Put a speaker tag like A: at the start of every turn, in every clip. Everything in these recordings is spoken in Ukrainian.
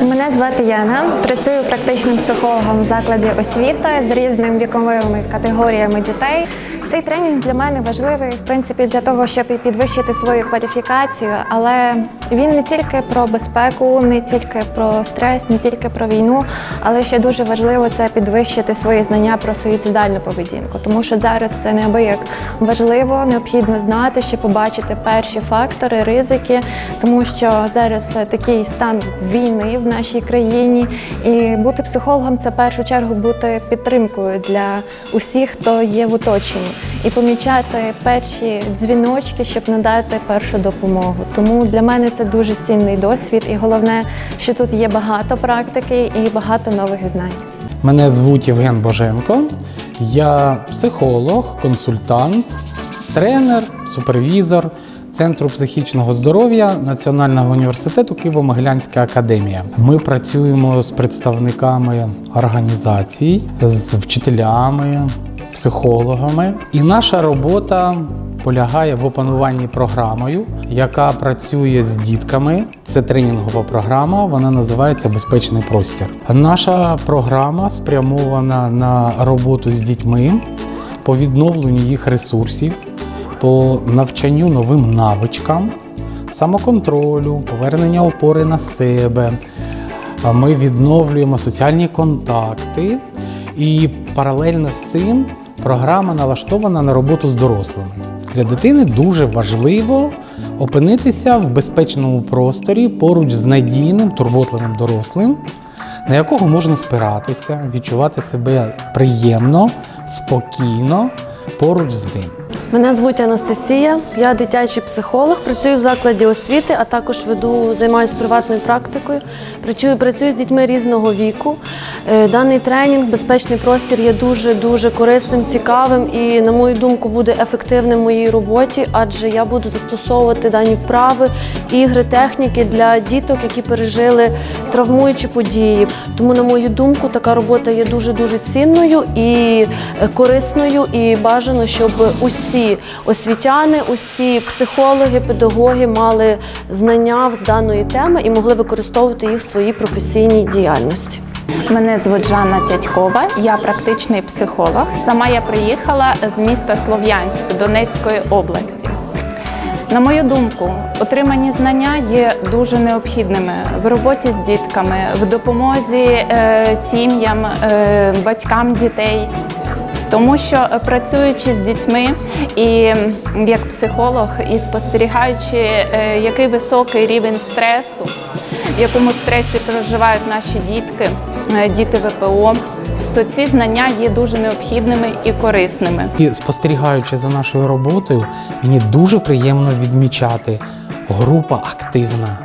A: Мене звати Яна. Працюю практичним психологом в закладі освіти з різними віковими категоріями дітей. Цей тренінг для мене важливий, в принципі, для того, щоб і підвищити свою кваліфікацію, але він не тільки про безпеку, не тільки про стрес, не тільки про війну, але ще дуже важливо це підвищити свої знання про суїцидальну поведінку, тому що зараз це неабияк важливо, необхідно знати, щоб побачити перші фактори, ризики, тому що зараз такий стан війни в нашій країні, і бути психологом це в першу чергу бути підтримкою для усіх, хто є в оточенні, і помічати перші дзвіночки, щоб надати першу допомогу. Тому для мене це дуже цінний досвід, і головне, що тут є багато практики і багато нових знань.
B: Мене звуть Євген Боженко. Я психолог, консультант, тренер, супервізор Центру психічного здоров'я Національного університету Києво-Могилянська академія. Ми працюємо з представниками організацій, з вчителями, психологами. І наша робота полягає в опануванні програмою, яка працює з дітками. Це тренінгова програма, вона називається Безпечний простір. Наша програма спрямована на роботу з дітьми по відновленню їх ресурсів, по навчанню новим навичкам, самоконтролю, повернення опори на себе. Ми відновлюємо соціальні контакти, і паралельно з цим програма налаштована на роботу з дорослими. Для дитини дуже важливо опинитися в безпечному просторі поруч з надійним, турботливим дорослим, на якого можна спиратися, відчувати себе приємно, спокійно поруч з ним.
C: Мене звуть Анастасія, я дитячий психолог, працюю в закладі освіти, а також веду, займаюся приватною практикою. Працюю, працюю з дітьми різного віку. Е, Даний тренінг Безпечний простір є дуже дуже корисним, цікавим і, на мою думку, буде ефективним в моїй роботі, адже я буду застосовувати дані вправи, ігри, техніки для діток, які пережили травмуючі події. Тому, на мою думку, така робота є дуже дуже цінною і е, корисною, і бажано, щоб усі освітяни, усі психологи, педагоги мали знання з даної теми і могли використовувати їх в своїй професійній діяльності.
D: Мене звуть Жанна Тятькова, я практичний психолог. Сама я приїхала з міста Слов'янськ Донецької області. На мою думку, отримані знання є дуже необхідними в роботі з дітками, в допомозі е, сім'ям, е, батькам дітей. Тому що е, працюючи з дітьми і як психолог, і спостерігаючи, е, який високий рівень стресу, в якому стресі проживають наші дітки, е, діти ВПО, то ці знання є дуже необхідними і корисними.
B: І спостерігаючи за нашою роботою, мені дуже приємно відмічати, група активна,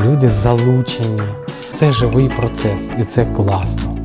B: люди залучені. Це живий процес, і це класно.